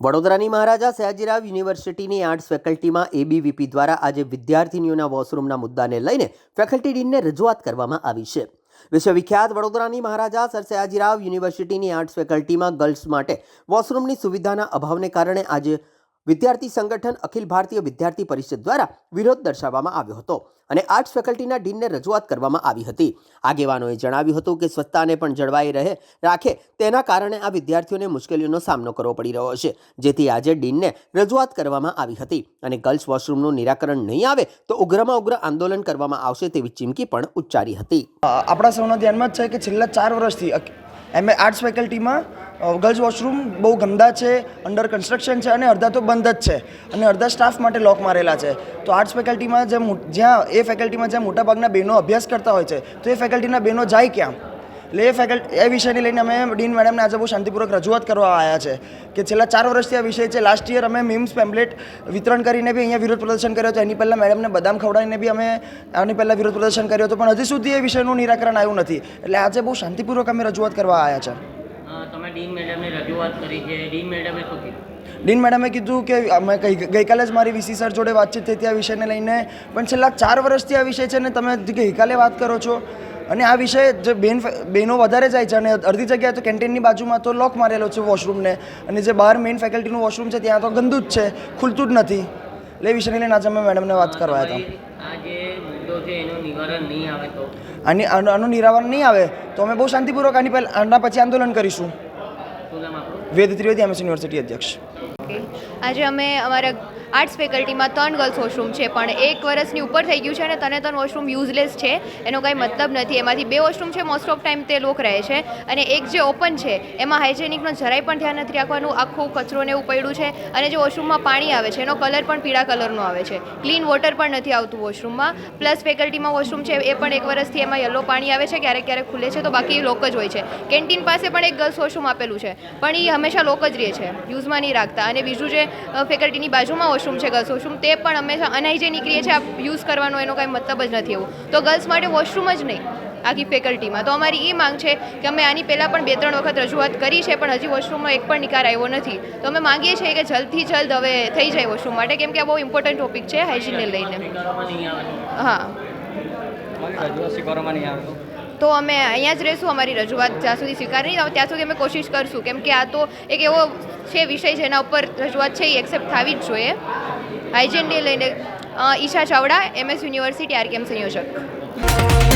વડોદરાની મહારાજા સયાજીરાવ યુનિવર્સિટીની arts ફેકલ્ટીમાં ABVP દ્વારા આજે વિદ્યાર્થીનીઓના વોશરૂમના મુદ્દાને લઈને ફેકલ્ટી ડીનને રજૂઆત કરવામાં આવી છે. વિશ્વવિખ્યાત વડોદરાની મહારાજા સર સયાજીરાવ યુનિવર્સિટીની આર્ટ્સ ફેકલ્ટીમાં ગર્લ્સ માટે વોશરૂમની સુવિધાના અભાવને કારણે આજે વિદ્યાર્થી સંગઠન અખિલ ભારતીય વિદ્યાર્થી પરિષદ દ્વારા વિરોધ દર્શાવવામાં આવ્યો હતો અને આર્ટ્સ ફેકલ્ટીના ડીનને રજૂઆત કરવામાં આવી હતી. આગેવાનોએ જણાવ્યું હતું કે સ્વચ્છતાને પણ જળવાઈ રહે, રાખે તેના કારણે આ વિદ્યાર્થીઓને મુશ્કેલીઓનો સામનો કરવો પડી રહ્યો છે. જેથી આજે ડીનને રજૂઆત કરવામાં આવી હતી અને ગર્લ્સ વોશરૂમનું નિરાકરણ નહીં આવે તો ઉગ્રમાં ઉગ્ર આંદોલન કરવામાં આવશે તેવી ચીમકી પણ ઉચ્ચારી હતી. આપણા સૌના ધ્યાનમાં જ છે કે છેલ્લા ચાર વર્ષથી એમ આર્ટ્સ ફેકલ્ટીમાં ગર્લ્સ વોશરૂમ બહુ ગંદા છે, અંડર કન્સ્ટ્રક્શન છે અને અડધા તો બંધ જ છે અને અડધા સ્ટાફ માટે લોક મારેલા છે. તો આર્ટ્સ ફેકલ્ટીમાં જે જ્યાં, એ ફેકલ્ટીમાં જ્યાં મોટાભાગના બહેનો અભ્યાસ કરતા હોય છે, તો એ ફેકલ્ટીના બહેનો જાય ક્યાં? એટલે એ ફેકલ્ટી એ વિષયને લઈને અમે ડીન મેડમને આજે બહુ શાંતિપૂર્વક રજૂઆત કરવા આવ્યા છે કે છેલ્લા ચાર વર્ષથી આ વિષય છે. લાસ્ટ યર અમે મીમ્સ પેમ્પલેટ વિતરણ કરીને બી અહીંયા વિરોધ પ્રદર્શન કર્યો હતો. એની પહેલાં મેડમને બદામ ખવડાવીને બી અમે આની પહેલાં વિરોધ પ્રદર્શન કર્યો હતો. પણ હજી સુધી એ વિષયનું નિરાકરણ આવ્યું નથી. એટલે આજે બહુ શાંતિપૂર્વક અમે રજૂઆત કરવા આવ્યા છે. તમે ડીન મેડમને રજૂઆત કરી છે. ડીન મેડમે શું કીધું? ડીન મેડમે કીધું કે અમે ગઈકાલે જ મારી વીસી સર જોડે વાતચીત થઈ હતી આ વિષયને લઈને. પણ છેલ્લા ચાર વર્ષથી આ વિષય છે ને તમે ગઈકાલે વાત કરો છો અને આ વિષય જે બેન બહેનો વધારે જાય છે અને અડધી જગ્યાએ તો કેન્ટીનની બાજુમાં તો લોક મારેલો છે વોશરૂમને. અને જે બહાર મેઇન ફેકલ્ટીનું વોશરૂમ છે ત્યાં તો ગંદુ જ છે ખુલતું જ નથી. એટલે એ વિષયને લઈને આજે અમે મેડમને વાત કરવા હતા. તમારી આ જે મુદ્દો છે એનું નિવારણ નહીં આવે તો? આની આનું નિરાવરણ નહીં આવે તો અમે બહુ શાંતિપૂર્વક આની પહેલાં આના પછી આંદોલન કરીશું. વેદ ત્રિવેદી એમએસ યુનિવર્સિટી અધ્યક્ષ. આજે અમે અમારા આર્ટ્સ ફેકલ્ટીમાં ત્રણ ગર્લ્સ વોશરૂમ છે, પણ એક વર્ષની ઉપર થઈ ગયું છે અને તને ત્રણ વોશરૂમ યુઝલેસ છે. એનો કાંઈ મતલબ નથી. એમાંથી બે વોશરૂમ છે મોસ્ટ ઓફ ટાઈમ તે લોક રહે છે. અને એક જે ઓપન છે, એમાં હાઇજેનિકનો જરાય પણ ધ્યાન નથી રાખવાનું. આખું કચરો ને એવું પડ્યું છે. અને જે વોશરૂમમાં પાણી આવે છે, એનો કલર પણ પીળા કલરનો આવે છે. ક્લીન વોટર પણ નથી આવતું વોશરૂમમાં. પ્લસ ફેકલ્ટીમાં વોશરૂમ છે, એ પણ એક વર્ષથી એમાં યલો પાણી આવે છે. ક્યારેક ક્યારેક ખુલે છે, તો બાકી લોક જ હોય છે. કેન્ટીન પાસે પણ એક ગર્લ્સ વોશરૂમ આપેલું છે. પણ એ હંમેશા લોક જ રહે છે. યુઝમાં નહીં રાખતા. અને બીજું જે ફેકલ્ટીની બાજુમાં વોશરૂમ છે ગર્લ્સ વોશરૂમ તે પણ હંમેશા અનહાઇજેનિક રહે છે આ યુઝ કરવાનો એનો કાંઈ મતલબ જ નથી એવું. તો ગર્લ્સ માટે વોશરૂમ જ નહીં આખી ફેકલ્ટીમાં તો અમારી એ માંગ છે કે અમે આની પહેલાં પણ બે ત્રણ વખત રજૂઆત કરી છે પણ હજી વોશરૂમનો એક પણ નિકાર આવ્યો નથી. તો અમે માંગીએ છીએ કે જલ્દથી જલ્દ હવે થઈ જાય વોશરૂમ માટે કેમ કે આ બહુ ઇમ્પોર્ટન્ટ ટોપિક છે હાઇજીનને લઈને. હા. તો અમે અહીંયા જ રહીશું, અમારી રજૂઆત જ્યાં સુધી સ્વીકાર નહીં ત્યાં સુધી અમે કોશિશ કરશું. કેમ કે આ તો એક એવો છે વિષય જેના ઉપર રજૂઆત છે, એ એક્સેપ્ટ થવી જ જોઈએ. હાઇજેનને લઈને Isha Chavda MS university RKM સંયોજક.